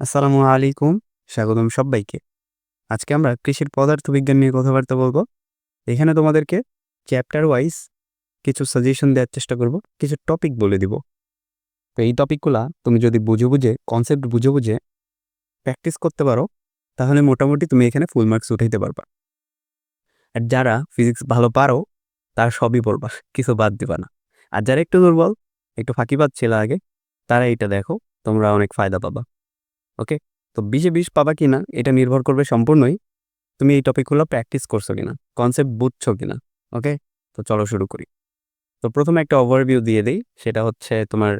আসসালামু আলাইকুম, স্বাগতম সবাইকে। আজকে আমরা কৃষির পদার্থবিজ্ঞান নিয়ে কথাবার্তা বলব। এখানে তোমাদেরকে চ্যাপ্টার ওয়াইজ কিছু সাজেশন দেওয়ার চেষ্টা করব, কিছু টপিক বলে দিব। তো এই টপিকগুলা তুমি যদি বুঝে বুঝে, কনসেপ্ট বুঝে বুঝে প্র্যাকটিস করতে পারো, তাহলে মোটামুটি তুমি এখানে ফুল মার্কস উঠাইতে পারবা। আর যারা ফিজিক্স ভালো পারো, তার সবই পড়বা, কিছু বাদ দিবা না। আর যারা একটু দুর্বল, একটু ফাঁকিবাদ ছিল আগে, তারা এইটা দেখো, তোমরা অনেক ফায়দা পাবা। ওকে? তো বিশে বিশ পাবা কিনা, এটা নির্ভর করবে সম্পূর্ণই তুমি এই টপিকগুলো প্র্যাকটিস করছ কিনা কনসেপ্ট বুঝছ কিনা, ওকে? তো চলো শুরু করি। তো প্রথমে একটা ওভারভিউ দিয়ে দিই, সেটা হচ্ছে তোমার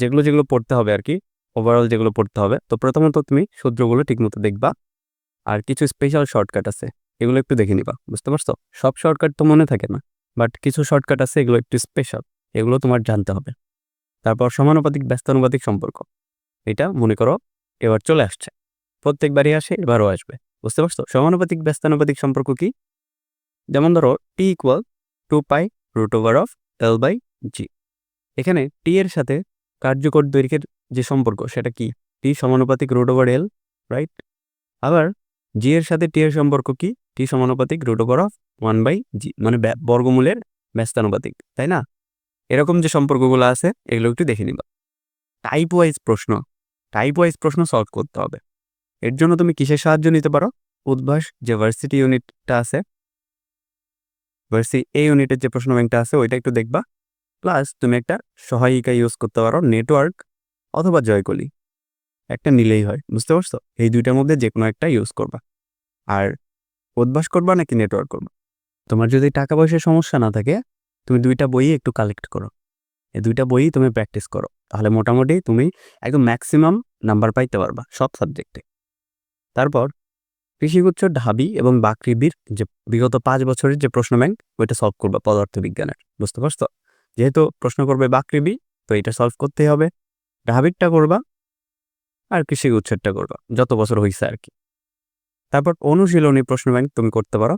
যেগুলো যেগুলো পড়তে হবে আর কি ওভারঅল যেগুলো পড়তে হবে। তো প্রথমত তুমি সূত্রগুলো ঠিকমতো দেখবা, আর কিছু স্পেশাল শর্টকাট আছে, এগুলো একটু দেখে নিবা, বুঝতে পারছ? সব শর্টকাট তো মনে থাকে না বাট কিছু শর্টকাট আছে, এগুলো একটু স্পেশাল এগুলো তোমার জানতে হবে। তারপর সমানুপাতিক, ব্যস্তানুপাতিক সম্পর্ক। এটা মনে করো এবার চলে আসছে। প্রত্যেকবারই আসে, এবারও আসবে। বুঝতে পারছ? সমানুপাতিক, ব্যস্তানুপাতিক সম্পর্ক কি? যেমন ধরো T equal to pi root over of L by G এখানে টি এর সাথে কার্যকর দৈর্ঘ্যের যে সম্পর্ক, সেটা কি? টি সমানুপাতিক রুট ওভার এল রাইট আবার জি এর সাথে টি এর সম্পর্ক কি? টি সমানুপাতিক root over of one by G মানে বর্গমূলের ব্যস্তানুপাতিক, তাই না? এরকম যে সম্পর্কগুলো আছে, এগুলো একটু দেখে নিবা। টাইপ ওয়াইজ প্রশ্ন টাইপ ওয়াইজ প্রশ্ন সলভ করতে হবে। এর জন্য তুমি কিসের সাহায্য নিতে পারো? উদ্ভাস যে ভার্সিটি ইউনিটটা আছে ভার্সি এ ইউনিটের যে প্রশ্ন ব্যাংকটা আছে, ওইটা একটু দেখবা। প্লাস তুমি একটা সহায়িকা ইউজ করতে পারো নেটওয়ার্ক অথবা জয়কলি। একটা নিলেই হয়, বুঝতে পারছ? এই দুইটার মধ্যে যে কোনো একটা ইউজ করবা। আর উদ্ভাস করবা নাকি নেটওয়ার্ক করবা? তোমার যদি টাকা পয়সার সমস্যা না থাকে, তুমি দুইটা বই একটু কালেক্ট করো। এই দুইটা বইই তুমি প্র্যাকটিস করো। তাহলে মোটামুটি তুমি একদম ম্যাক্সিমাম নাম্বার পাইতে পারবা, সব সাবজেক্টে তারপর কৃষিগুচ্ছ, ঢাবি এবং বাকৃবির যে বিগত পাঁচ বছরের যে প্রশ্ন ব্যাংক ওইটা সলভ করবা পদার্থবিজ্ঞানের, বুঝতে পারছ? যেহেতু প্রশ্ন করবে বাকৃবি, তো এটা সলভ করতেই হবে। ঢাবিরটা করবা আর কৃষিগুচ্ছেরটা করবা, যত বছর হয়েছে আর কি। তারপর অনুশীলনী প্রশ্ন ব্যাংক তুমি করতে পারো।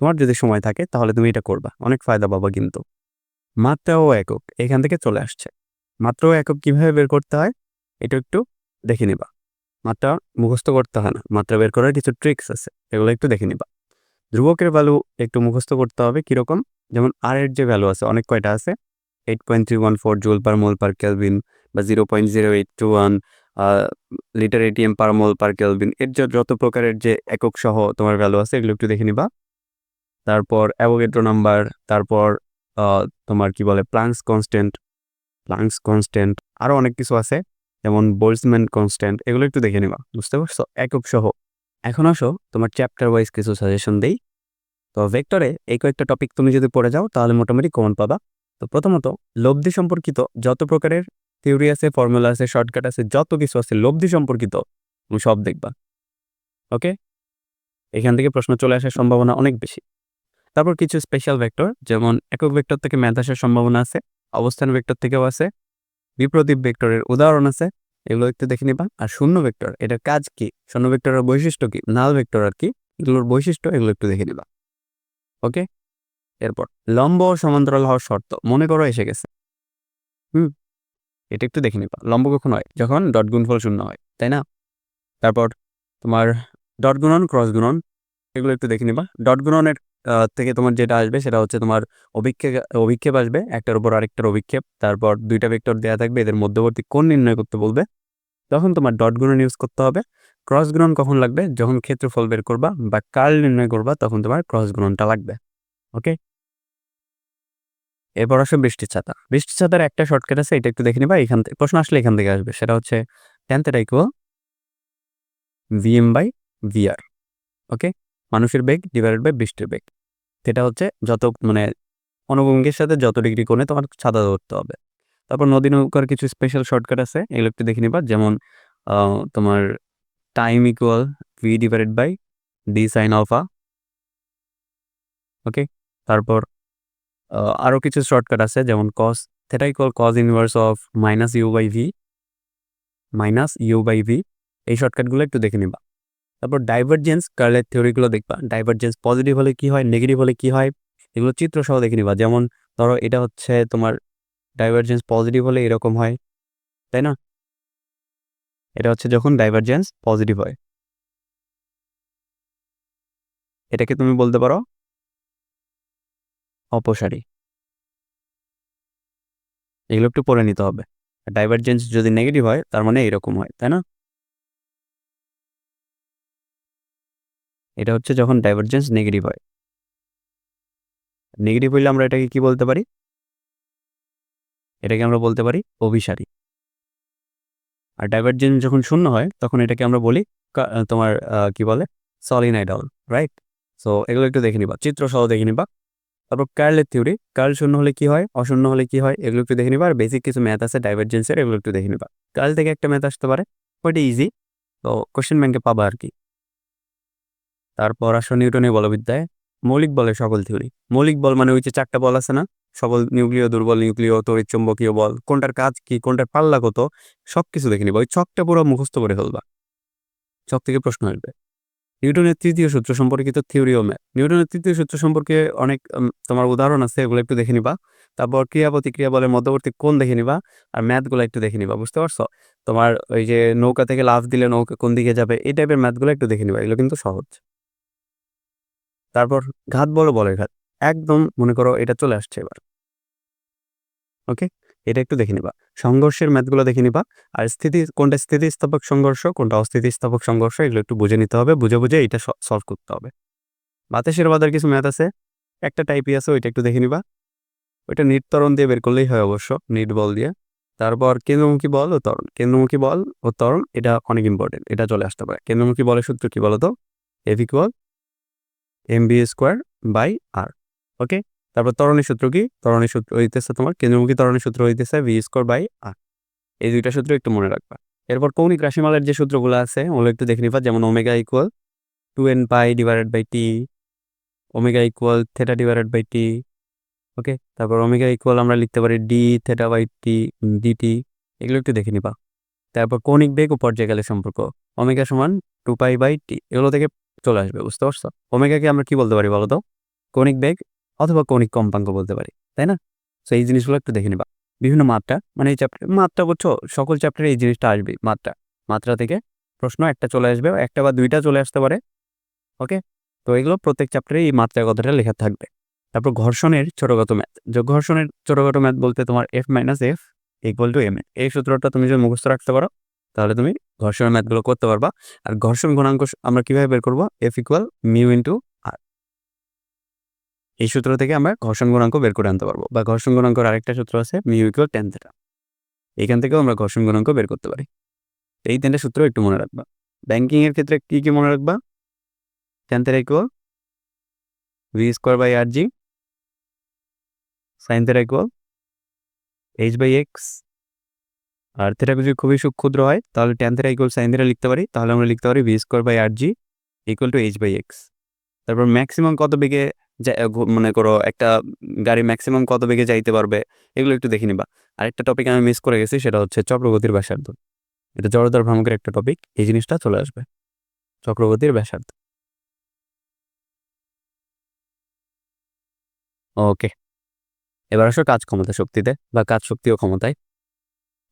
তোমার যদি সময় থাকে, তাহলে তুমি এটা করবা, অনেক ফায়দা পাবা কিন্তু। মাত্রা ও একক, এখান থেকে চলে আসছে। মাত্রা ও একক কীভাবে বের করতে হয়? এটা একটু দেখে নিবা। মাত্রা মুখস্থ করতে হয় না। মাত্রা বের করার কিছু ট্রিক্স আছে, এগুলো একটু দেখে নিবা। ধ্রুবকের ভ্যালু একটু মুখস্থ করতে হবে কীরকম? যেমন আর এর যে ভ্যালু আছে, অনেক কয়টা আছে? Eight point three one four joule per mole per kelvin বা zero point zero eight two one litre ATM per mole per kelvin এর যত প্রকারের যে একক সহ তোমার ভ্যালু আছে, এগুলো একটু দেখে নিবা। তারপর অ্যাভোগেড্রো নাম্বার তারপর তোমার কি বলে প্লাংস কনস্ট্যান্ট প্লাংস কনস্ট্যান্ট আরও অনেক কিছু আছে। যেমন বোলসম্যান কনস্ট্যান্ট এগুলো একটু দেখে নিবা, বুঝতে পারছ? একক সহ। এখন আসো, তোমার চ্যাপ্টার ওয়াইজ কিছু সাজেশন দেই। তো ভেক্টরে এই কয়েকটা টপিক তুমি যদি পড়ে যাও, তাহলে মোটামুটি কমন পাবা। তো প্রথমত, লব্ধি সম্পর্কিত যত প্রকারের থিওরি আছে ফর্মুলা আছে শর্টকাট আছে, যত কিছু আছে, লব্ধি সম্পর্কিত তুমি সব দেখবা। ওকে এখান থেকে প্রশ্ন চলে আসার সম্ভাবনা অনেক বেশি। তারপর কিছু স্পেশাল ভেক্টর যেমন একক ভেক্টর থেকে ম্যাথ আসার সম্ভাবনা আছে, অবস্থান ভেক্টর থেকেও আছে বিপ্রদীপ ভেক্টরের উদাহরণ আছে। এগুলো একটু দেখে নিবা। আর শূন্য ভেক্টর, এটার কাজ কি? শূন্য ভেক্টরের বৈশিষ্ট্য কি? নাল ভেক্টর আর কি? এগুলোর বৈশিষ্ট্য এগুলো একটু দেখে নিবা। ওকে? এরপর, লম্ব সমান্তরাল হওয়ার শর্ত, মনে করো এসে গেছে। হুম? এটা একটু দেখে নিবা। লম্ব কখন হয়? যখন ডট গুণফল শূন্য হয়, তাই না? তারপর, তোমার ডট গুণন, ক্রস গুণন, এগুলো একটু দেখে নিবা। ডট গুণনের থেকে তোমার যেটা আসবে সেটা হচ্ছে তোমার অভিক্ষেপ অভিক্ষেপ আসবে, একটার উপর আরেকটার অভিক্ষেপ। তারপর দুইটা ভেক্টর দেওয়া থাকবে, এদের মধ্যবর্তী কোণ নির্ণয় করতে বলবে। তখন তোমার ডট গুণন ইউজ করতে হবে। ক্রস গুণন কখন লাগবে? যখন ক্ষেত্রফল বের করবা বা কার্ল নির্ণয় করবা, তখন তোমার ক্রস গুণনটা লাগবে। ওকে এরপর আসবে বৃষ্টির ছাতা। বৃষ্টির ছাতার একটা শর্টকাট আছে, এটা একটু দেখে নিবা। এখান থেকে প্রশ্ন আসলে এখান থেকে আসবে। সেটা হচ্ছে tan theta equal VM by VR okay মানুষের বেগ ডিভাইডেড বাই বৃষ্টির বেগ। সেটা হচ্ছে যত মানে অনুভঙ্গের সাথে যত ডিগ্রি কোণে তোমার ছাতা ধরতে হবে। তারপর নদী নৌকার কিছু স্পেশাল শর্টকাট আছে, এগুলো একটু দেখে নিবা। যেমন তোমার time equal V divided by D sine alpha okay তারপর আরও কিছু শর্টকাট আছে, যেমন cos theta equal cos inverse of minus U by V minus U by V এই শর্টকাটগুলো একটু দেখে নিবা। তারপর ডাইভারজেন্স কার্লের থিওরিগুলো দেখবা। ডাইভারজেন্স পজিটিভ হলে কি হয় নেগেটিভ হলে কি হয়, এগুলো চিত্র সহ দেখে নিবা। যেমন ধরো এটা হচ্ছে তোমার ডাইভারজেন্স পজিটিভ হলে এরকম হয়, তাই না? এটা হচ্ছে যখন ডাইভারজেন্স পজিটিভ হয়। এটাকে তুমি বলতে পারো অপসারী। এগুলো একটু পড়ে নিতে হবে। ডাইভারজেন্স যদি নেগেটিভ হয়, তার মানে এরকম হয়, তাই না? এটা হচ্ছে যখন ডাইভারজেন্স নেগেটিভ হয়। নেগেটিভ হইলে আমরা এটাকে কি বলতে পারি? এটাকে আমরা বলতে পারি অভিসারী। আর ডাইভারজেন্স যখন শূন্য হয়, তখন এটাকে আমরা বলি তোমার কি বলে? সলিনাইডল রাইট সো এগুলো একটু দেখে নিবা চিত্র সহ দেখে নিবা। তারপর কার্লের থিওরি কার্ল শূন্য হলে কি হয়? অশূন্য হলে কি হয়? এগুলো একটু দেখে নিবা, আর বেসিক কিছু ম্যাথ আছে ডাইভারজেন্সের এগুলো একটু দেখে নিবা। কার্ল থেকে একটা ম্যাথ আসতে পারে ওইটা ইজি তো কোশ্চেন ব্যাংকে পাবা আর কি। তারপর আসো নিউটনের বলবিদ্যায়। মৌলিক বলের সকল থিওরি। মৌলিক বল মানে ওই যে চারটা বল আছে না? সবল, নিউক্লিয়, দুর্বল, নিউক্লিয়, তড়িৎ চুম্বকীয় বল। কোনটার কাজ কি, কোনটার পাল্লা কত? সব কিছু দেখে নিবা। ওই ছকটা পুরো মুখস্থ করে ফেলবা। ছক থেকে প্রশ্ন আসবে। নিউটনের তৃতীয় সূত্র সম্পর্কিত থিওরি ও ম্যাথ। নিউটনের তৃতীয় সূত্র সম্পর্কে অনেক তোমার উদাহরণ আছে, এগুলো একটু দেখে নিবা। তারপর ক্রিয়া প্রতিক্রিয়া বলের মধ্যবর্তী কোন দেখে নিবা আর ম্যাথগুলো একটু দেখে নিবা, বুঝতে পারছ? তোমার ওই যে নৌকা থেকে লাফ দিলে নৌকা কোন দিকে যাবে, এই টাইপের ম্যাথগুলো একটু দেখে নিবা। এগুলো কিন্তু সহজ। তারপর ঘাত বলো বলের ঘাত। একদম মনে করো এটা চলে আসছে এবার। ওকে? এটা একটু দেখে নিবা। সংঘর্ষের ম্যাথগুলো দেখে নিবা। আর স্থিতি, কোনটা স্থিতিস্থাপক সংঘর্ষ, কোনটা অস্থিতিস্থাপক সংঘর্ষ, এগুলো একটু বুঝে নিতে হবে। বুঝে বুঝে এটা সলভ করতে হবে। বাতাসের বাদার কিছু ম্যাথ আছে? একটা টাইপই আছে, ওইটা একটু দেখে নিবা। ওইটা নিট তরণ দিয়ে বের করলেই হয় অবশ্য, নিট বল দিয়ে। তারপর কেন্দ্রমুখী বল ও তরণ কেন্দ্রমুখী বল ও তরণ এটা অনেক ইম্পর্টেন্ট এটা চলে আসতে পারে। কেন্দ্রমুখী বলের সূত্র কি বলতো? F equal M B square by R, okay? তারপর ত্বরণের সূত্র কি? ত্বরণের সূত্র হইতেছে তোমার কেন্দ্রমুখী ত্বরণের সূত্র হইতেছে ভি স্কোয়ার বাই আর। এই দুইটা সূত্র একটু মনে রাখবা। এরপর কৌণিক রাশিমালার যে সূত্রগুলো আছে, ওগুলো একটু দেখে নিবা। যেমন omega equal to N pi divided by T omega equal theta divided by T okay? তারপর ওমেগা ইকুয়াল আমরা লিখতে পারি D theta by T DT এগুলো একটু দেখে নিবা। তারপর কৌণিক বেগ ও পর্যায়কালের সম্পর্ক, ওমেগা সমান টু পাই বাই টি এগুলো থেকে চলে আসবে, বুঝতে পারছ? ওমেগাকে আমরা কি বলতে পারি বলো তো? কৌণিক বেগ অথবা কৌণিক কম্পাঙ্ক বলতে পারি, তাই না? তো এই জিনিসগুলো একটু দেখে নিবা। বিভিন্ন মাত্রা মানে এই চ্যাপ্টার মাত্রা বুঝছ? সকল চ্যাপ্টারে এই জিনিসটা আসবে, মাত্রা। মাত্রা থেকে প্রশ্ন একটা চলে আসবে, একটা বা দুইটা চলে আসতে পারে ওকে তো এগুলো প্রত্যেক চ্যাপ্টারে এই মাত্রার কথাটা লেখা থাকবে। তারপর ঘর্ষণের ছোটগত ম্যাথ যে ঘর্ষণের ছোটগত ম্যাথ বলতে তোমার F minus F equal to M A এই সূত্রটা তুমি যদি মুখস্থ রাখতে পারো তাহলে তুমি ঘর্ষণের ম্যাথগুলো করতে পারবা। আর ঘর্ষণ গুণাঙ্ক আমরা কীভাবে বের করব? F equal mu into R এই সূত্র থেকে আমরা ঘর্ষণ গুণাঙ্ক বের করে আনতে পারব। বা ঘর্ষণ গুণাঙ্কর আরেকটা সূত্র আছে মিউ ইকুয়াল টেন থেটা এখান থেকেও আমরা ঘর্ষণ গুণাঙ্ক বের করতে পারি। এই তিনটা সূত্র একটু মনে রাখবা। ব্যাংকিং এর ক্ষেত্রে কি কি মনে রাখবা? Tan theta equal V square by R G sine theta equal H by X R theta যদি খুবই সূক্ষ্ম ক্ষুদ্র হয়, তাহলে tan theta equal sine theta লিখতে পারি। তাহলে আমরা লিখতে পারি V square by R G equal to H by X তারপর ম্যাক্সিমাম কত বেগে মনে করো একটা গাড়ি ম্যাক্সিমাম কত বেগে যাইতে পারবে, এগুলো একটু দেখে নিবা। আরেকটা টপিক আমি মিস করে গেছি, সেটা হচ্ছে চক্রগতির ব্যাসার্ধ। এটা জড়তার ভ্রামকের একটা টপিক এই জিনিসটা চলে আসবে। চক্রগতির ব্যাসার্ধ। ওকে এবার আসো কাজ ক্ষমতা শক্তিতে, বা কাজ শক্তি ও ক্ষমতায়।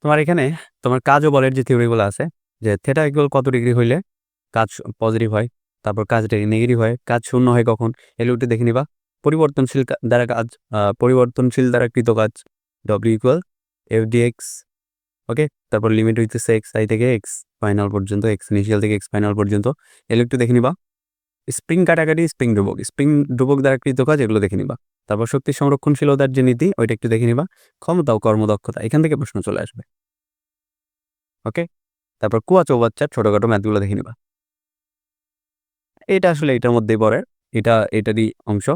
তোমার এখানে তোমার কাজ ও বলের যে থিওরিগুলো আছে, যে থেটা ইকুয়াল কত ডিগ্রি হইলে কাজ পজিটিভ হয়, তারপর কাজ নেগেটিভ হয়, কাজ শূন্য হয় কখন এগুলো একটু দেখে নিবা। পরিবর্তনশীল দ্বারা কাজ পরিবর্তনশীল দ্বারা কৃত কাজ W equal F D X okay তারপর লিমিট হইতেছে এক্স আই থেকে এক্স ফাইনাল পর্যন্ত এক্স ইনিশিয়াল থেকে এক্স ফাইনাল পর্যন্ত এগুলো একটু দেখে নিবা। স্প্রিং কাটাকাটি স্প্রিং ডুবক স্প্রিং ডুবক দ্বারা কৃত কাজ, এগুলো দেখে নিবা। তারপর শক্তি সংরক্ষণশীলতার যে নীতি, ওইটা একটু দেখে নিবা। ক্ষমতা ও কর্মদক্ষতা, এখান থেকে প্রশ্ন চলে আসবে। ওকে? তারপর কুয়া চৌবাচ্চার ছোটখাটো ম্যাথগুলো দেখে নিবা। এটা আসলে এটার মধ্যেই পড়ে। এটা, এটারই অংশ।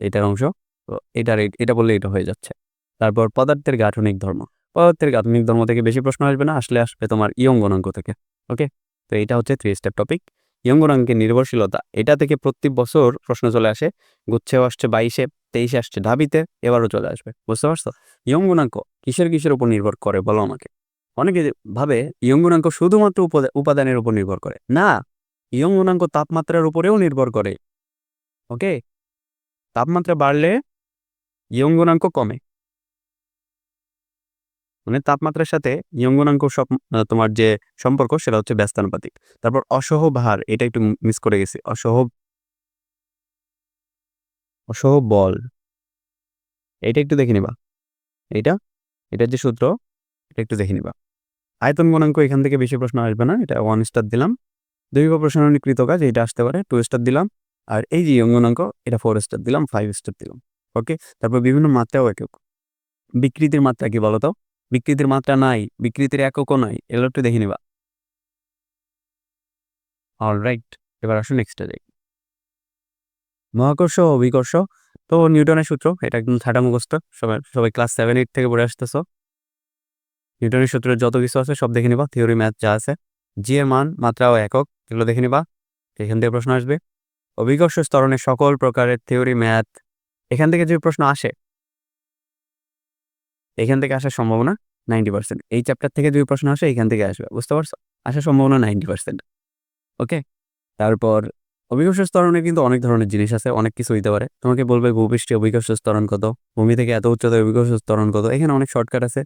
এটার অংশ। তো এটার এটা বললে এটা হয়ে যাচ্ছে। তারপর পদার্থের গাঠনিক ধর্ম। পদার্থের গাঠনিক ধর্ম থেকে বেশি প্রশ্ন আসবে না, আসলে আসবে তোমার ইয়ং গণাঙ্ক থেকে, ওকে? তো এটা হচ্ছে থ্রি স্টেপ টপিক ইয়ং গণাঙ্কের নির্ভরশীলতা। এটা থেকে প্রতি বছর প্রশ্ন চলে আসে, গুচ্ছেও আসছে বাইশে, তেইশে আসছে ঢাবিতে, এবারও চলে আসবে। বুঝতে পারছ? ইয়ং গুণাঙ্ক কিসের কিসের উপর নির্ভর করে বলো আমাকে? অনেকে ভাবে ইয়ং শুধুমাত্র উপাদানের উপর নির্ভর করে। না, ইয়ং তাপমাত্রার উপরেও নির্ভর করে। ওকে? তাপমাত্রা বাড়লে ইয়ং কমে। মানে তাপমাত্রার সাথে সব তোমার যে সম্পর্ক সেটা হচ্ছে ব্যস্তানুপাতিক। তারপর অসহ ভার, এটা একটু মিস করে গেছি। অসহ অসহ বল। এটা একটু দেখে নিবা। এইটা? এটার যে সূত্র, এটা একটু দেখে নিবা। আয়তন গুণাঙ্ক এখান থেকে বেশি প্রশ্ন আসবে না, এটা ওয়ান স্টার দিলাম। দুই প্রশ্নকৃত কাজ এটা আসতে পারে টু স্টার দিলাম। আর এই যে গুণাঙ্ক, এটা ফোর স্টার দিলাম ফাইভ স্টার দিলাম। ওকে তারপর বিভিন্ন মাত্রাও একক বিকৃতির মাত্রা কি বলতো? বিকৃতির মাত্রা নাই, বিকৃতির এককও নাই, এগুলো একটু দেখে নিবা। অলরাইট এবার আসুন নেক্সটে যাই। মহাকর্ষ অভিকর্ষ, তো নিউটনের সূত্র, এটা একদম থাটা মুখস্থ, সবাই সবাই ক্লাস সেভেন এইট থেকে পড়ে আসতেছ। নিউটনের সূত্রের যত কিছু আছে সব দেখে নিবা থিওরি ম্যাথ যা আছে। জি এর মান, মাত্রা ও একক, এগুলো দেখে নিবা, এখান থেকে প্রশ্ন আসবে। অভিকর্ষ স্তরণের সকল প্রকারের থিওরি ম্যাথ এখান থেকে যে প্রশ্ন আসে, এখান থেকে আসার সম্ভাবনা নাইনটি পার্সেন্ট এই চ্যাপ্টার থেকে যদি প্রশ্ন আসে, এখান থেকে আসবে, বুঝতে পারছ? আসার সম্ভাবনা নাইনটি পার্সেন্ট ওকে তারপর অভিকর্ষ স্তরণে কিন্তু অনেক ধরনের জিনিস আছে, অনেক কিছু হইতে পারে। তোমাকে বলবে ভূপৃষ্ঠে অভিকর্ষ স্তরণ কত? ভূমি থেকে এত উচ্চতায় অভিকর্ষ স্তরণ কত? এখানে অনেক শর্টকাট আছে।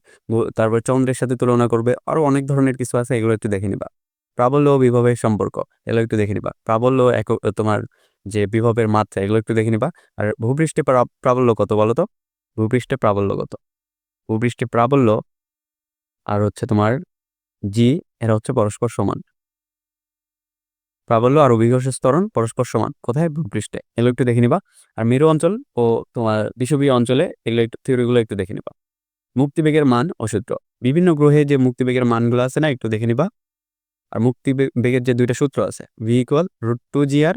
তারপর চন্দ্রের সাথে তুলনা করবে, আরও অনেক ধরনের কিছু আছে, এগুলো একটু দেখে নিবা। প্রাবল্য ও বিভবের সম্পর্ক, এগুলো একটু দেখে নিবা। প্রাবল্য এক, তোমার যে বিভবের মাত্রা, এগুলো একটু দেখে নিবা। আর ভূপৃষ্ঠে প্রা- প্রাবল্য কত বলো তো? ভূপৃষ্ঠে প্রাবল্য কত? ভূপৃষ্ঠে প্রাবল্য আর হচ্ছে তোমার জি এরা হচ্ছে পরস্পর সমান। প্রাবল্য আর অভিকর্ষ স্তরণ পরস্পর সমান। কোথায়? ভূপৃষ্ঠে। এগুলো একটু দেখে নিবা। আর মেরু অঞ্চল ও তোমার বিষুবীয় অঞ্চলে এগুলো একটু, থিওরিগুলো একটু দেখে নিবা। মুক্তিবেগের মান ও সূত্র বিভিন্ন গ্রহে যে মুক্তিবেগের মানগুলো আছে না, একটু দেখে নিবা। আর মুক্তি বেগের যে দুইটা সূত্র আছে V equal root two G R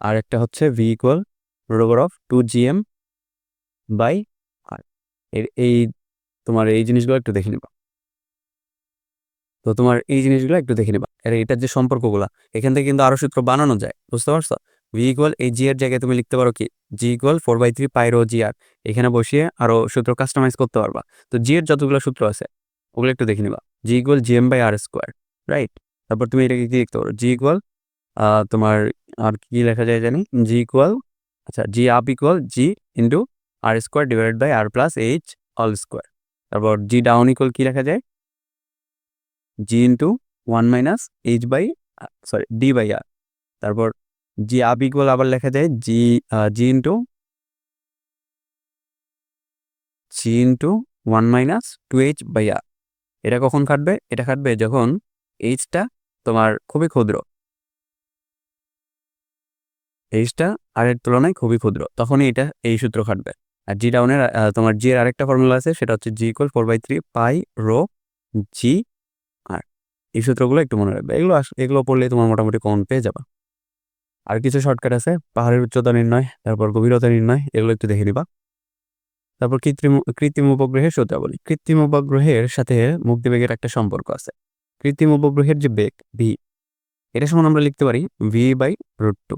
আর একটা হচ্ছে V equal root over of two G M by R এই, তোমার এই জিনিসগুলো একটু দেখে নিবা। তো তোমার এই জিনিসগুলো একটু দেখে নিবা। এর এটার যে সম্পর্কগুলো, এখান থেকে কিন্তু আরও সূত্র বানানো যায়, বুঝতে পারছ? ভি ইকুয়াল এই জি এর জায়গায় তুমি লিখতে পারো কি? G equal four by three pi rho G R এখানে বসিয়ে আরও সূত্র কাস্টমাইজ করতে পারবা। তো জি এর যতগুলো সূত্র আছে, ওগুলো একটু দেখে নিবা। G equal G M by R square right তারপর তুমি এটাকে কি লিখতে পারো? জি ইকুয়াল তোমার আর কি লেখা যায় জানি? জি ইকুয়াল আচ্ছা G up equal G into R square divide by R plus H all square তারপর জি ডাউন ইকুয়াল কি লেখা যায়? G into one minus H by sorry D by R তারপর জি আপ ইকুয়াল আবার লেখা যায় G G into G into one minus two H by R এটা কখন কাটবে? এটা কাটবে যখন এইচটা তোমার খুবই ক্ষুদ্র। এইচটা আর এর তুলনায় খুবই ক্ষুদ্র। তখনই এটা এই সূত্র খাটবে আর জি ডাউনের তোমার জি এর আরেকটা ফর্মুলা আছে, সেটা হচ্ছে G equal four by three pi rho G এই সূত্রগুলো একটু মনে রাখবে। এগুলো এগুলো পড়লে তোমার মোটামুটি কমন পেয়ে যাবে। আর কিছু শর্টকাট আছে, পাহাড়ের উচ্চতা নির্ণয়, তারপর গভীরতা নির্ণয়, এগুলো একটু দেখে নিবা। তারপর কৃত্রিম কৃত্রিম উপগ্রহের সূত্রাবলী কৃত্রিম উপগ্রহের সাথে মুক্তিবেগের একটা সম্পর্ক আছে। কৃত্রিম উপগ্রহের যে বেগ ভি এটা সমান আমরা লিখতে পারি ভি বাই রুট টু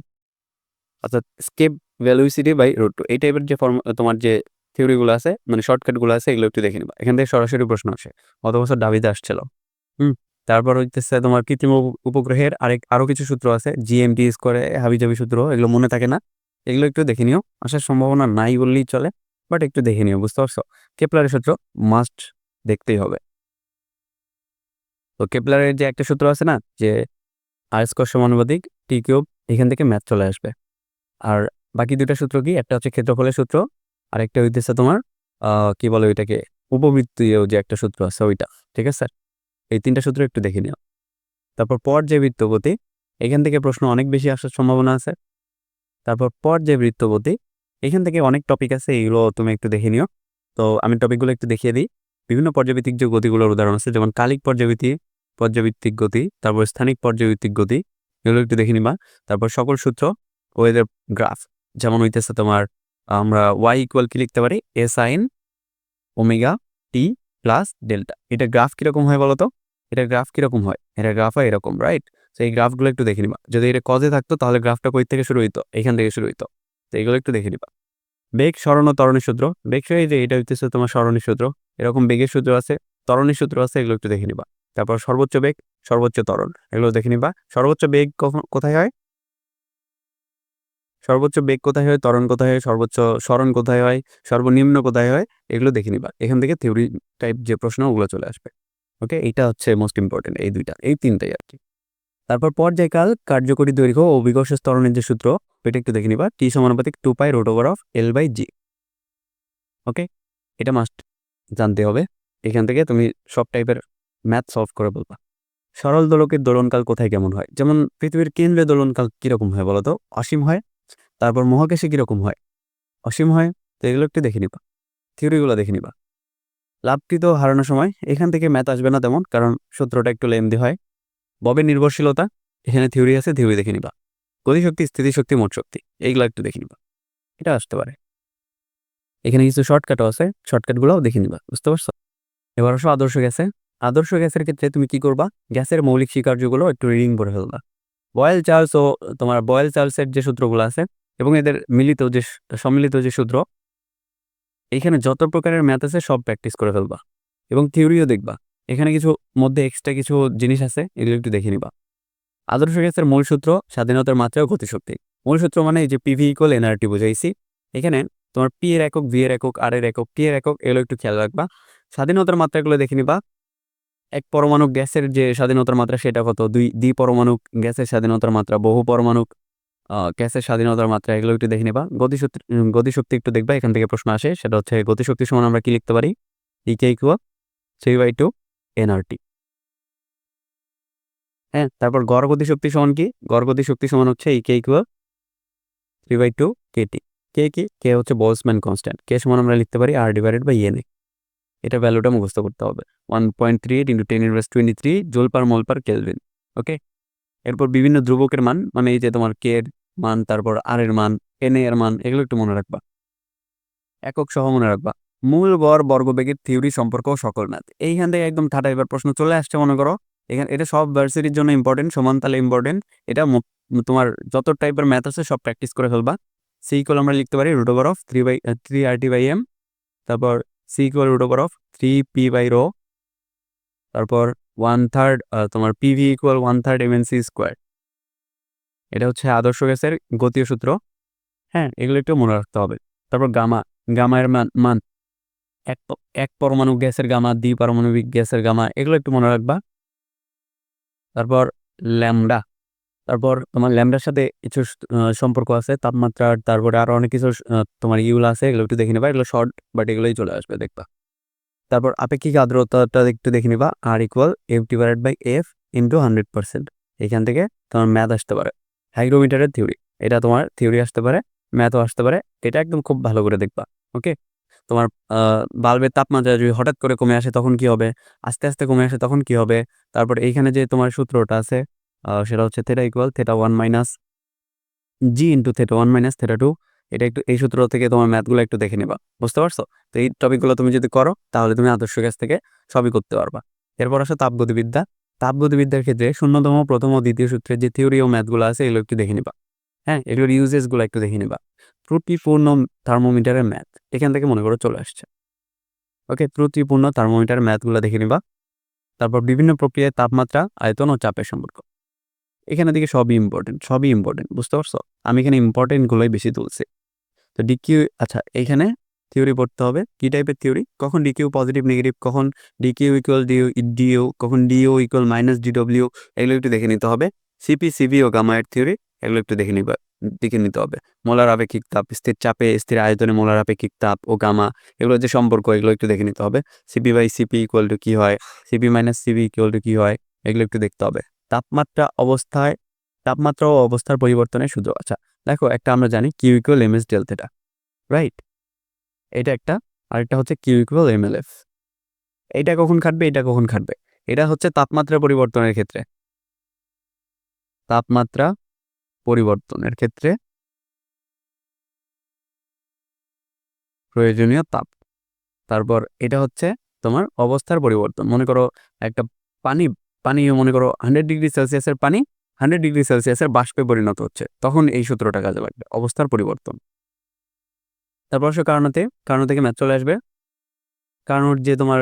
অর্থাৎ escape velocity by root two এই টাইপের যে ফর্ম তোমার যে থিওরিগুলো আছে মানে শর্টকাটগুলো আছে, এগুলো একটু দেখে নিবা। এখান থেকে সরাসরি প্রশ্ন আসে, গত বছর দাবিতে আসছিল। হুম। তারপর হইতেছে তোমার কৃত্রিম উপগ্রহের আরেক, আরও কিছু সূত্র আছে জিএমটি করে হাবিজাবি সূত্র, এগুলো মনে থাকে না। এগুলো একটু দেখে নিও, আসার সম্ভাবনা নাই বললেই চলে বাট একটু দেখে নিও, বুঝতে পারছ? কেপলারের সূত্র মাস্ট দেখতেই হবে। তো কেপলারের যে একটা সূত্র আছে না, যে আর স্কোয়ার সমানুপাতিক টি কিউব এখান থেকে ম্যাথ চলে আসবে। আর বাকি দুটা সূত্র কি? একটা হচ্ছে ক্ষেত্রফলের সূত্র আর একটা হইতেছে তোমার কি বলে ওইটাকে? উপবৃত্তীয় যে একটা সূত্র আছে, ওইটা, ঠিক আছে? স্যার এই তিনটা সূত্র একটু দেখে নিও। তারপর পর্যাবৃত্তগতি এখান থেকে প্রশ্ন অনেক বেশি আসার সম্ভাবনা আছে। তারপর পর্যাবৃত্তগতি এখান থেকে অনেক টপিক আছে, এগুলো তুমি একটু দেখে নিও। তো আমি টপিকগুলো একটু দেখিয়ে দিই। বিভিন্ন পর্যাবৃত্তিক যে গতিগুলোর উদাহরণ আছে, যেমন কালিক পর্যাবৃত্তি পর্যাবৃত্তিক গতি, তারপর স্থানিক পর্যাবৃত্তিক গতি, এগুলো একটু দেখে নিবা। তারপর সকল সূত্র ও এদের গ্রাফ যেমন হইতেছে তোমার, আমরা ওয়াই ইকুয়াল কি লিখতে পারি? Sine omega T plus delta এটা গ্রাফ কীরকম হয় বলো তো এটা গ্রাফ কীরকম হয়? এটা গ্রাফ হয় এরকম রাইট তো এই গ্রাফগুলো একটু দেখে নিবা। যদি এটা কজে থাকতো, তাহলে গ্রাফটা কই থেকে শুরু হইতো? এখান থেকে শুরু হইতো। তো এগুলো একটু দেখে নিবা। বেগ স্মরণ ও ত্বরণের সূত্র। বেগ এই যে এটা হইতেছে তোমার স্মরণের সূত্র। এরকম বেগের সূত্র আছে, ত্বরণের সূত্র আছে, এগুলো একটু দেখে নিবা। তারপর সর্বোচ্চ বেগ, সর্বোচ্চ ত্বরণ। এগুলো দেখে নিবা। সর্বোচ্চ বেগ কোথায় হয়? সর্বোচ্চ বেগ কোথায় হয়, ত্বরণ কোথায় হয়, সর্বোচ্চ স্মরণ কোথায় হয়, সর্বনিম্ন কোথায় হয়, এগুলো দেখে নিবা। এখান থেকে থিওরি টাইপ যে প্রশ্ন ওগুলো চলে আসবে। ওকে এটা হচ্ছে মোস্ট ইম্পর্টেন্ট এই দুইটা, এই তিনটাই আর কি। তারপর পর্যায়কাল, কার্যকরী দৈর্ঘ্য ও বিকর্ষ ত্বরণের যে সূত্র, এটা একটু দেখে নিবা। টি সমানুপাতিক two pi root over of L by G okay এটা মাস্ট জানতে হবে। এখান থেকে তুমি সব টাইপের ম্যাথ সলভ করে বলবা। সরল দোলকের দোলনকাল কোথায় কেমন হয়? যেমন পৃথিবীর কেন্দ্রে দোলনকাল কীরকম হয় বলো তো অসীম হয় তারপর মহাকাশে কীরকম হয়? অসীম হয়? তো এগুলো একটু দেখে নিবা। থিওরিগুলো দেখে নিবা। লাভকৃত হারানোর সময়? এখান থেকে ম্যাথ আসবে না তেমন, কারণ সূত্রটা একটু লেন্দি হয়। ববের নির্ভরশীলতা, এখানে থিওরি আছে, থিওরি দেখে নিবা। গতিশক্তি, স্থিতিশক্তি, মোট শক্তি, এইগুলো একটু দেখে নিবা। এটা আসতে পারে। এখানে কিছু শর্টকাটও আছে শর্টকাটগুলোও দেখে নিবা, বুঝতে পারছ? এবার আসো আদর্শ গ্যাসে। আদর্শ গ্যাসের ক্ষেত্রে তুমি কি করবা? গ্যাসের মৌলিক স্বীকার্যগুলো একটু রিডিং করে ফেলবা। বয়েল চার্লস ও তোমার বয়েল চার্লসের যে সূত্রগুলো আছে এবং এদের মিলিত যে সম্মিলিত যে সূত্র এখানে যত প্রকারের ম্যাথ আছে সব প্র্যাকটিস করে ফেলবা এবং থিওরিও দেখবা। এখানে কিছু, মধ্যে এক্সট্রা কিছু জিনিস আছে, এগুলো একটু দেখে নিবা। আদর্শ গ্যাসের মূল সূত্র, স্বাধীনতার মাত্রা ও গতিশক্তি। মূল সূত্র মানে এই যে পিভি ইকুয়াল এনআরটি বুঝাইছি। এখানে তোমার পি এর একক ভি এর একক আর এর একক টি এর একক, এগুলো একটু খেয়াল রাখবা। স্বাধীনতার মাত্রাগুলো দেখে নিবা। এক পরমাণু গ্যাসের যে স্বাধীনতার মাত্রা সেটা কত? দুই, দ্বি পরমাণু গ্যাসের স্বাধীনতার মাত্রা, বহু পরমাণু গ্যাসের স্বাধীনতার মাত্রা, এগুলো একটু দেখে নেবা। গতিশক্তি গতিশক্তি একটু দেখবা, এখান থেকে প্রশ্ন আসে। সেটা হচ্ছে গতিশক্তি সমান আমরা কি লিখতে পারি? E K equal three by two NRT হ্যাঁ তারপর গড় গতিশক্তি সমান কি? গড় গতিশক্তি সমান হচ্ছে E K equal three by two KT K কি? কে হচ্ছে বলসম্যান কনস্ট্যান্ট কে সমান আমরা লিখতে পারি আর ডিভাইডেড বাই এন এটা ভ্যালুটা মুখস্থ করতে হবে। One point three eight into ten inverse twenty three joule per mole per kelvin okay এরপর বিভিন্ন ধ্রুবকের মান মানে এই যে তোমার কে এর মান, তারপর আর এর মান এন এর মান, এগুলো একটু মনে রাখবা। একক সহ মনে রাখবা। মূল গড় বর্গবেগের থিওরি সম্পর্ক সকল ম্যাথ। এইখান থেকে একদম ঠাটা এবার প্রশ্ন চলে আসছে, মনে করো। এখানে, এটা সব ভার্সিটির জন্য ইম্পর্টেন্ট সমান তালে ইম্পর্টেন্ট এটা তোমার যত টাইপের ম্যাথ আছে সব প্র্যাকটিস করে ফেলবা। সি ইকুয়াল আমরা লিখতে পারি root over of three by three R T by M তারপর C equal root over of three P by rho তারপর ওয়ান থার্ড তোমার PV equal one third M N square এটা হচ্ছে আদর্শ গ্যাসের গতীয় সূত্র। হ্যাঁ এগুলো একটু মনে রাখতে হবে। তারপর গামা গামায়ের মান মান। এক এক পরমাণু গ্যাসের গামা দ্বি পারমাণবিক গ্যাসের গামা, এগুলো একটু মনে রাখবা। তারপর ল্যামডা। তারপর তোমার ল্যামডার সাথে কিছু সম্পর্ক আছে, তাপমাত্রার, তারপরে আরও অনেক কিছু তোমার ইউল আছে, এগুলো একটু দেখে নেবা। এগুলো শর্ট বাট এগুলোই চলে আসবে, দেখবা। তারপর আপেক্ষিক আর্দ্রতাটা একটু দেখে নিবা R equal F divided by F into hundred percent এখান থেকে তোমার ম্যাথ আসতে পারে। হাইগ্রোমিটারের থিওরি এটা তোমার থিওরি আসতে পারে ম্যাথও আসতে পারে, এটা একদম খুব ভালো করে দেখবা ওকে তোমার বাল্বের তাপমাত্রা যদি হঠাৎ করে কমে আসে তখন কি হবে? আস্তে আস্তে কমে আসে তখন কি হবে? তারপর এইখানে যে তোমার সূত্রটা আছে সেটা হচ্ছে theta equal theta one minus G into theta one minus theta two এটা একটু, এই সূত্র থেকে তোমার ম্যাথগুলো একটু দেখে নেবা। বুঝতে পারছ? তো এই টপিকগুলো তুমি যদি করো, তাহলে তুমি আদর্শ গ্যাস থেকে সবই করতে পারবা। এরপর আসো তাপগতিবিদ্যা। তাপগতিবিদ্যার ক্ষেত্রে শূন্যতম, প্রথম ও দ্বিতীয় সূত্রের যে থিওরি ও ম্যাথগুলো আছে, এগুলো একটু দেখে নিবা। হ্যাঁ এগুলোর ইউজেসগুলো একটু দেখে নিবা। ত্রুটিপূর্ণ থার্মোমিটারের ম্যাথ এখান থেকে মনে করো চলে আসছে। ওকে ত্রুটিপূর্ণ থার্মোমিটার ম্যাথগুলো দেখে নিবা। তারপর বিভিন্ন প্রক্রিয়ায় তাপমাত্রা, আয়তন ও চাপের সম্পর্ক। এখানে দিকে সবই ইম্পর্টেন্ট সবই ইম্পর্টেন্ট বুঝতে পারছ? আমি এখানে ইম্পর্টেন্টগুলোই বেশি তুলছি। তো ডিকিউ আচ্ছা এইখানে থিওরি পড়তে হবে। কি টাইপের থিওরি কখন ডিকিউ পজিটিভ নেগেটিভ কখন ডিকিউ ইকুয়াল ডিউ ডিও কখন ডিও ইকুয়াল মাইনাস ডিডব্লিউ এগুলো একটু দেখে নিতে হবে। সিপি সিবি ও গামায়ের থিওরি এগুলো একটু দেখে নিবা, দেখে নিতে হবে। মোলার আপেক্ষিক তাপ, স্থির চাপে, স্থির আয়তনে মোলার আপেক্ষিক তাপ ও গামা এগুলো যে সম্পর্ক, এগুলো একটু দেখে নিতে হবে। CP by CV equal to কী হয়? CP minus CV equal to কী হয়? এগুলো একটু দেখতে হবে। তাপমাত্রা, অবস্থায় তাপমাত্রা ও অবস্থার পরিবর্তনের সূত্র আচ্ছা দেখো, একটা আমরা জানি Q equal M S delta theta right এটা একটা আরেকটা হচ্ছে Q equal M L F এইটা কখন খাটবে? এটা কখন খাটবে? এটা হচ্ছে তাপমাত্রা পরিবর্তনের ক্ষেত্রে। তাপমাত্রা পরিবর্তনের ক্ষেত্রে প্রয়োজনীয় তাপ। তারপর এটা হচ্ছে তোমার অবস্থার পরিবর্তন। মনে করো একটা পানি পানি মনে করো হান্ড্রেড ডিগ্রি সেলসিয়াসের পানি হান্ড্রেড ডিগ্রি সেলসিয়াসের বাষ্পে পরিণত হচ্ছে। তখন এই সূত্রটা কাজে লাগবে, অবস্থার পরিবর্তন। তারপর সে কারণতে, কারণ থেকে ম্যাথ চলে আসবে। কারণ যে তোমার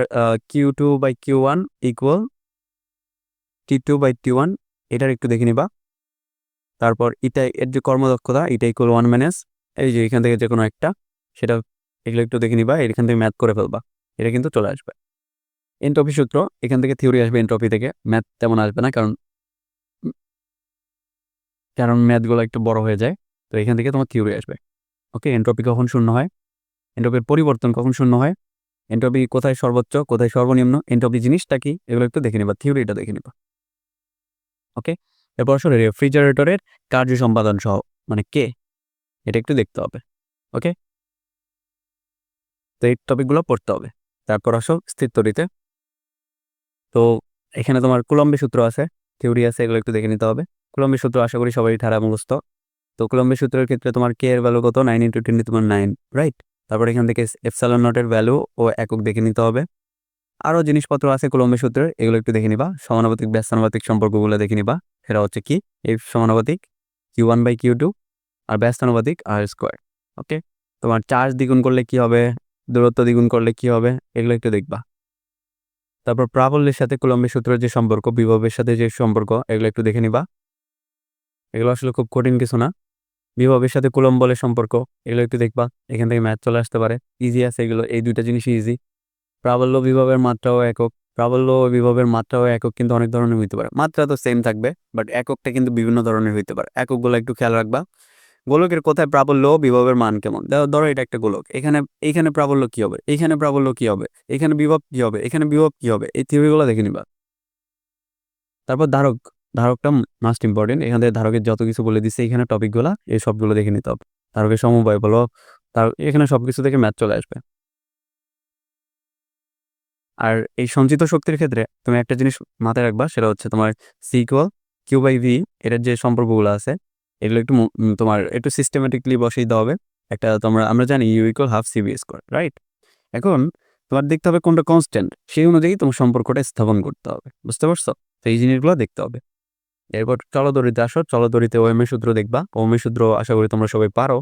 Q two by Q one equal T two by T one এটার একটু দেখে নিবা। তারপর এটা, এর যে কর্মদক্ষতা, এটা ইকুয়াল ওয়ান মাইনাস এই যে এখান থেকে যে কোনো একটা, সেটা এগুলো একটু দেখে নিবা, এখান থেকে ম্যাথ করে ফেলবা। এটা কিন্তু চলে আসবে। এনট্রপি সূত্র, এখান থেকে থিওরি আসবে এনট্রপি থেকে। ম্যাথ তেমন আসবে না, কারণ কারণ ম্যাথগুলো একটু বড় হয়ে যায়, তো এখান থেকে তোমার থিওরি আসবে। ওকে এনট্রপি কখন শূন্য হয়? এনট্রপির পরিবর্তন কখন শূন্য হয়? এনট্রপি কোথায় সর্বোচ্চ, কোথায় সর্বনিম্ন? এনট্রপি জিনিসটা কি? এগুলো একটু দেখে নিবা থিওরিটা দেখে নিবা। ওকে এরপর আসলে রেফ্রিজারেটরের কার্য সম্পাদন সহ মানে কে? এটা একটু দেখতে হবে। ওকে তো এই টপিকগুলো পড়তে হবে। তারপর আসো স্থির তরিতে তো এখানে তোমার কুলম্বি সূত্র আছে থিওরি আছে, এগুলো একটু দেখে নিতে হবে। কুলম্বি সূত্র আশা করি সবাই ঠারা মুখস্থ। তো কুলম্বি সূত্রের ক্ষেত্রে তোমার কে এর ভ্যালু কত? নাইন ইন্টু টেন তোমার নাইন রাইট তারপর এখান থেকে এফসালন নটের ভ্যালু ও একক দেখে নিতে হবে। আরও জিনিসপত্র আছে কুলম্বি সূত্রের, এগুলো একটু দেখে নিবা। সমানুপাতিক, ব্যস্তানুপাতিক সম্পর্কগুলো দেখে নিবা। সেটা হচ্ছে কি? এই সমানুপাতিক Q one by Q two আর ব্যস্তানুপাতিক আর স্কোয়ার ওকে তোমার চার্জ দ্বিগুণ করলে কি হবে? দূরত্ব দ্বিগুণ করলে কি হবে? এগুলো একটু দেখবা। তারপর প্রাবল্যের সাথে কুলম্বি সূত্রের যে সম্পর্ক, বিভবের সাথে যে সম্পর্ক, এগুলো একটু দেখে নিবা। এগুলো আসলে খুব কঠিন কিছু না। বিভবের সাথে কুলম বলের সম্পর্ক, এগুলো একটু দেখবা, এখান থেকে ম্যাথ চলে আসতে পারে। ইজি আছে এগুলো, এই দুইটা জিনিসই ইজি প্রাবল্য বিভবের মাত্রাও একক, প্রাবল্য বিভবের মাত্রাও একক কিন্তু অনেক ধরনের হইতে পারে। মাত্রা তো সেম থাকবে বাট এককটা কিন্তু বিভিন্ন ধরনের হইতে পারে। এককগুলো একটু খেয়াল রাখবা। গোলকের কোথায় প্রাবল্য, বিভবের মান কেমন? ধরো- এটা একটা গোলক। এখানে এইখানে প্রাবল্য কি হবে? এইখানে প্রাবল্য কি হবে? এখানে বিভব কি হবে? এখানে বিভব কি হবে? এই থিওরিগুলো দেখে নিবা। তারপর ধারক ধারকটা মাস্ট ইম্পর্টেন্ট এখান থেকে ধারকের যত কিছু বলে দিচ্ছে এখানে টপিকগুলো এই সবগুলো দেখে নিতে হবে। ধারকের সমবায় বলো, তার এখানে সবকিছু থেকে ম্যাথ চলে আসবে। আর এই সঞ্চিত শক্তির ক্ষেত্রে তুমি একটা জিনিস মাথায় রাখবা, সেটা হচ্ছে তোমার সিকুয়াল কিউ বাই ভি এটার যে সম্পর্কগুলো আছে, এগুলো একটু তোমার একটু সিস্টেমেটিকলি বসিয়ে দিতে হবে। একটা তোমরা, আমরা জানি U equal half CV square right এখন তোমার দেখতে হবে কোনটা কনস্ট্যান্ট সেই অনুযায়ী তোমার সম্পর্কটা স্থাপন করতে হবে, বুঝতে পারছ? তো এই জিনিসগুলো দেখতে হবে। এরপর চলদরিতে আসো চলদরিতে ওএমএ সূত্র দেখবা। ওএমএ সূত্র আশা করি তোমরা সবাই পারো।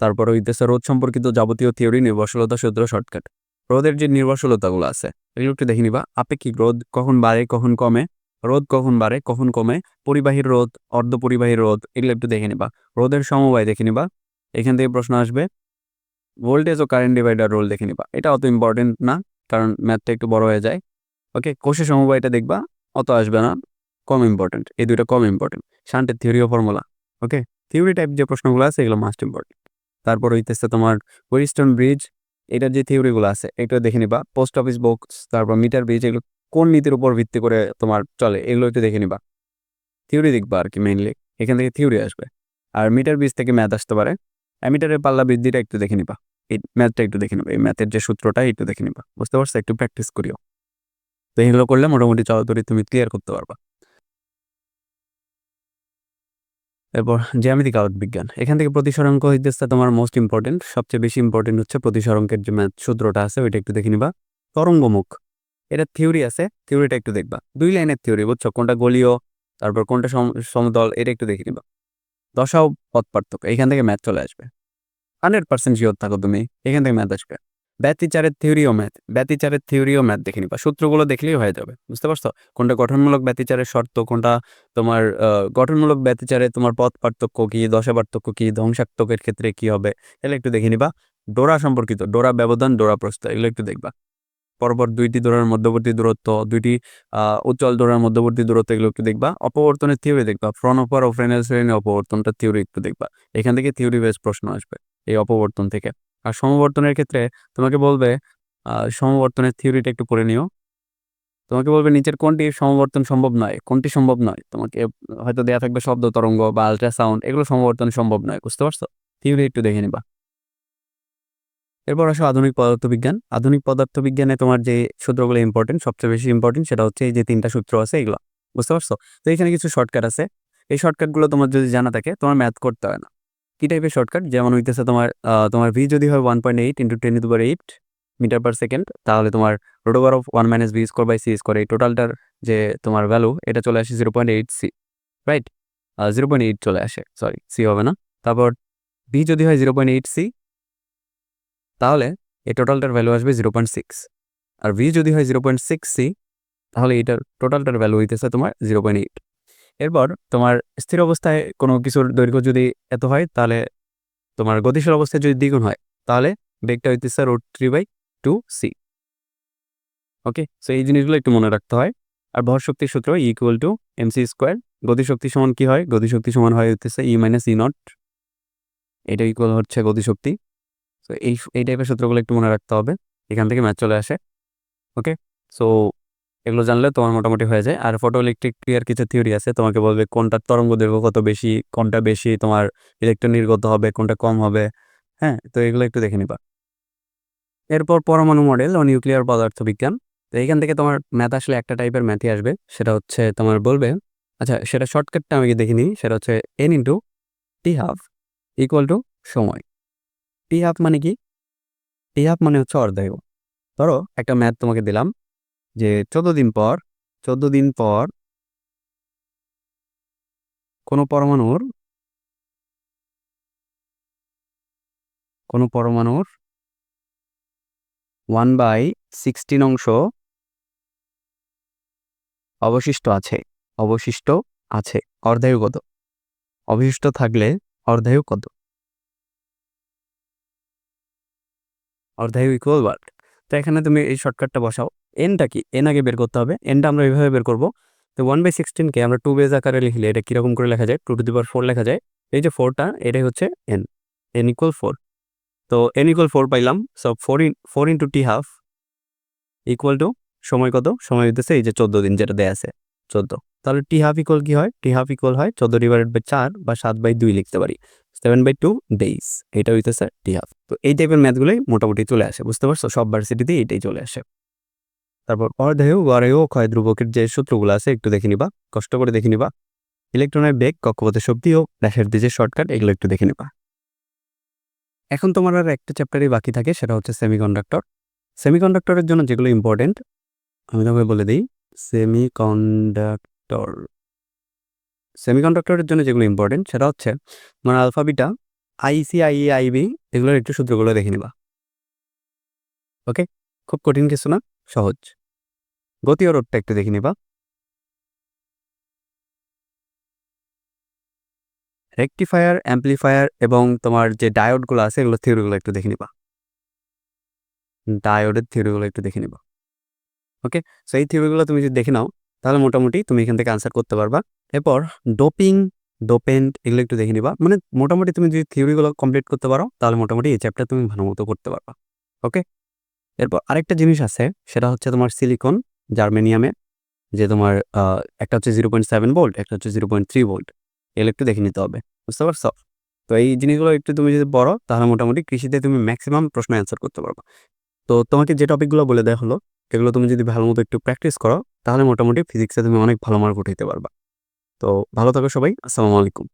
তারপর হইতেছে রোধ সম্পর্কিত যাবতীয় থিওরি নির্ভরশীলতা সূত্র শর্টকাট রোদের যে নির্ভরশীলতাগুলো আছে, এগুলো একটু দেখে নিবা। আপেক্ষিক রোদ কখন বাড়ে, কখন কমে? রোদ কখন বাড়ে, কখন কমে? পরিবাহীর রোধ অর্ধ পরিবাহীর রোধ এগুলো একটু দেখে নিবা। রোদের সমবায় দেখে নিবা। এখান থেকে প্রশ্ন আসবে ভোল্টেজ ও কারেন্ট ডিভাইডার রোল দেখে নিবা। এটা অত ইম্পর্টেন্ট না, কারণ ম্যাথটা একটু বড় হয়ে যায়। ওকে কোষের সমবায়টা দেখবা, অত আসবে না। কম ইম্পর্টেন্ট এই দুইটা কম ইম্পর্টেন্ট শান্টের থিওরি ও ফর্মুলা ওকে থিওরি টাইপ যে প্রশ্নগুলো আছে, এগুলো মাস্ট ইম্পর্টেন্ট তারপর হইতেছে তোমার ওয়েস্টার্ন ব্রিজ এটার যে থিওরিগুলো আছে, এটা দেখে নিবা। পোস্ট অফিস বক্স তারপর মিটার ব্রিজ এগুলো কোন নীতির উপর ভিত্তি করে তোমার চলে, এগুলো একটু দেখে নিবা। থিওরি দেখবা আর কি মেইনলি এখান থেকে থিওরি আসবে। আর মিটার ব্রিজ থেকে ম্যাথ আসতে পারে। অ্যামিটারের পাল্লা বৃদ্ধিটা একটু দেখে নিবা। এই ম্যাথটা একটু দেখে নিবা, এই ম্যাথের যে সূত্রটা একটু দেখে নিবা। বুঝতে পারছ? একটু প্র্যাকটিস করিও। তো এগুলো করলে মোটামুটি চলাচলি তুমি ক্লিয়ার করতে পারবা। এরপর জ্যামিতিক বিজ্ঞান এখান থেকে প্রতিসরাঙ্ক হইতেছে তোমার মোস্ট ইম্পর্টেন্ট সবচেয়ে বেশি ইম্পর্টেন্ট হচ্ছে প্রতিসরাঙ্কের যে ম্যাথ সূত্রটা আছে, ওইটা একটু দেখে নিবা। তরঙ্গমুখ। এটা থিওরি আছে থিওরিটা একটু দেখবা। দুই লাইনের থিওরি বুঝছ? কোনটা গলীয়, তারপর কোনটা সম- সমতল, এটা একটু দেখে নিবা। দশাও পথ পার্থক্য এখান থেকে ম্যাথ চলে আসবে। হান্ড্রেড পার্সেন্ট শিওর থাকো তুমি, এখান থেকে ম্যাথ আসবে। ব্যতিচারের থিওরিও ম্যাথ ব্যতিচারের থিওরিও ম্যাথ দেখে নিবা। সূত্রগুলো দেখলেই হয়ে যাবে, বুঝতে পারছ? কোনটা গঠনমূলক ব্যতিচারের শর্ত, কোনটা তোমার গঠনমূলক ব্যতিচারে তোমার পথ পার্থক্য কি, দশা পার্থক্য কি, ধ্বংসাত্মকের ক্ষেত্রে কি হবে, এগুলো একটু দেখে নিবা। ডোরা সম্পর্কিত, ডোরা ব্যবধান, ডোরা প্রস্থ, এগুলো একটু দেখবা। পরপর দুইটি ডোরার মধ্যবর্তী দূরত্ব, দুইটি উজ্জ্বল ডোরার মধ্যবর্তী দূরত্ব, এগুলো একটু দেখবা। অপবর্তনের থিওরি দেখবা ফ্রন অপার ও ফ্রেনেল শ্রেণি অপবর্তনটা থিওরি একটু দেখবা। এখান থেকে থিওরি বেস প্রশ্ন আসবে, এই অপবর্তন থেকে। আর সমবর্তনের ক্ষেত্রে তোমাকে বলবে সমবর্তনের থিওরিটা একটু পড়ে নিও। তোমাকে বলবে, নিচের কোনটি সমবর্তন সম্ভব নয়? কোনটি সম্ভব নয়? তোমাকে হয়তো দেয়া থাকবে শব্দ, তরঙ্গ বা আল্ট্রাসাউন্ড এগুলো সমবর্তন সম্ভব নয়, বুঝতে পারছ? থিওরি একটু দেখে নিবা। এরপর আসো আধুনিক পদার্থবিজ্ঞান। আধুনিক পদার্থবিজ্ঞানে তোমার যে সূত্রগুলো ইম্পর্টেন্ট সবচেয়ে বেশি ইম্পর্টেন্ট সেটা হচ্ছে এই যে তিনটা সূত্র আছে এগুলো, বুঝতে পারছ? তো এখানে কিছু শর্টকাট আছে। এই শর্টকাটগুলো তোমার যদি জানা থাকে, তোমার ম্যাথ করতে হয় না। কি টাইপের শর্টকাট যেমন হইতেছে তোমার তোমার ভি যদি হয় one point eight into ten to eight metre per second তাহলে তোমার root over of one minus V square by C square এই টোটালটার যে তোমার ভ্যালু এটা চলে আসে zero point eight C right zero point eight চলে আসে সরি সি হবে না। তারপর ভি যদি হয় জিরো পয়েন্ট এইট সি তাহলে এই টোটালটার ভ্যালু আসবে জিরো পয়েন্ট সিক্স আর ভি যদি হয় জিরো পয়েন্ট সিক্স সি তাহলে এটার টোটালটার ভ্যালু হইতেছে তোমার জিরো পয়েন্ট এইট এরপর তোমার স্থির অবস্থায় কোনো কিছুর দৈর্ঘ্য যদি এত হয়, তাহলে তোমার গতিশীল অবস্থায় যদি দ্বিগুণ হয়, তাহলে বেগটা হইতেছে root three by two C okay so এই জিনিসগুলো একটু মনে রাখতে হয়। আর ভর শক্তির সূত্র equal to M C square গতিশক্তি সমান কি হয়? গতিশক্তি সমান হয় হইতেছে ই মাইনাস ই নট এটা ইকুয়াল হচ্ছে গতিশক্তি। তো এই এই টাইপের সূত্রগুলো একটু মনে রাখতে হবে। এখান থেকে ম্যাচ চলে আসে। ওকে সো এগুলো জানলে তোমার মোটামুটি হয়ে যায়। আর ফটো ইলেকট্রিক ক্রিয়ার কিছু থিওরি আছে, তোমাকে বলবে কোনটা তরঙ্গ দৈর্ঘ্য কত বেশি, কোনটা বেশি, তোমার ইলেকট্রন নির্গত হবে, কোনটা কম হবে। হ্যাঁ তো এগুলো একটু দেখে নিবা। এরপর পরমাণু মডেল ও নিউক্লিয়ার পদার্থবিজ্ঞান। তো এইখান থেকে তোমার ম্যাথ আসলে একটা টাইপের ম্যাথই আসবে। সেটা হচ্ছে তোমার বলবে আচ্ছা সেটা শর্টকাটটা আমি দেখিনি সেটা হচ্ছে N into T half equal to সময়। টি হাফ মানে কি? টি হাফ মানে হচ্ছে অর্ধায়ু। ধরো একটা ম্যাথ তোমাকে দিলাম। যে চোদ্দ দিন পর, চোদ্দ দিন পর কোনো পরমাণুর কোনো পরমাণুর ওয়ান বাই সিক্সটিন অংশ অবশিষ্ট আছে অবশিষ্ট আছে, অর্ধায়ু কত? অবশিষ্ট থাকলে অর্ধায়ু কত? অর্ধায়ু ইকুয়াল ওয়াট তো এখানে তুমি এই শর্টকাটটা বসাও। এনটা কি? এন আগে বের করতে হবে। এনটা আমরা এইভাবে বের করব। তো ওয়ান বাই সিক্সটিনকে আমরা টু বেজ আকারে লিখলে এটা কীরকম করে লেখা যায়? টু টু দি ফোর লেখা যায়। এই যে ফোরটা এটাই হচ্ছে এন এন ইকুয়াল ফোর তো এন ইকুয়াল ফোর পাইলাম। So four in four into T half equal to সময় কত? সময় হইতেছে এই যে চোদ্দ দিন যেটা দেয়া আছে, চোদ্দ। তাহলে টি হাফ ইকুয়াল কি হয়? টি হাফ ইকুয়াল হয় চোদ্দ ডিভাইডেড বাই চার বা সাত বাই দুই লিখতে পারি। সেভেন বাই টু ডেইস এটা হইতেছে টি হাফ তো এই টাইপের ম্যাথগুলোই মোটামুটি চলে আসে, বুঝতে পারছ? সব ভার্সিটিতে এটাই চলে আসে। তারপর অর্ধেয়, গড়েয় ক্ষয় ধ্রুবকের যে সূত্রগুলো আছে, একটু দেখে নিবা, কষ্ট করে দেখে নিবা। ইলেকট্রনের বেগ, কক্ষপথের শক্তি ও ড্যাশের যে শর্টকাট, এগুলো একটু দেখে নিবা। এখন তোমার আর একটা চ্যাপ্টারই বাকি থাকে, সেটা হচ্ছে সেমিকন্ডাক্টর। সেমিকন্ডাক্টরের জন্য যেগুলো ইম্পর্টেন্ট আমি তোমাকে বলে দিই, সেমিকন্ডাক্টর। সেমিকন্ডাক্টরের জন্য যেগুলো ইম্পর্টেন্ট সেটা হচ্ছে তোমার আলফাবিটা আইসি আই আইবি এগুলোর একটু সূত্রগুলো দেখে নিবা। ওকে? খুব কঠিন কিছু না, সহজ। গতি ও রোডটা একটু দেখে নিবা। রেকটিফায়ার অ্যাম্পলিফায়ার এবং তোমার যে ডায়োডগুলো আছে, এগুলো থিওরিগুলো একটু দেখে নিবা। ডায়োডের থিওরিগুলো একটু দেখে নিবা। ওকে সো এই থিওরিগুলো তুমি যদি দেখে নাও, তাহলে মোটামুটি তুমি এখান থেকে আনসার করতে পারবা। এরপর ডোপিং ডোপেন্ট এগুলো একটু দেখে নিবা। মানে মোটামুটি তুমি যদি থিওরিগুলো কমপ্লিট করতে পারো, তাহলে মোটামুটি এই চ্যাপ্টার তুমি ভালো মতো করতে পারবা। ওকে এরপর আরেকটা জিনিস আছে, সেটা হচ্ছে তোমার সিলিকন জার্মেনিয়ামে, যে তোমার একটা হচ্ছে জিরো পয়েন্ট সেভেন ভোল্ট, একটা হচ্ছে জিরো পয়েন্ট থ্রি ভোল্ট। এগুলো একটু দেখে নিতে হবে, বুঝতে পারছ? তো এই জিনিসগুলো একটু তুমি যদি পড়ো, তাহলে মোটামুটি কৃষিতে তুমি ম্যাক্সিমাম প্রশ্ন অ্যান্সার করতে পারবে। তো তোমাকে যে টপিকগুলো বলে দেওয়া হলো, এগুলো তুমি যদি ভালো মতো একটু প্র্যাকটিস করো, তাহলে মোটামুটি ফিজিক্সে তুমি অনেক ভালো মার্ক উঠাইতে পারবা। তো ভালো থাকো সবাই, আসসালামু আলাইকুম।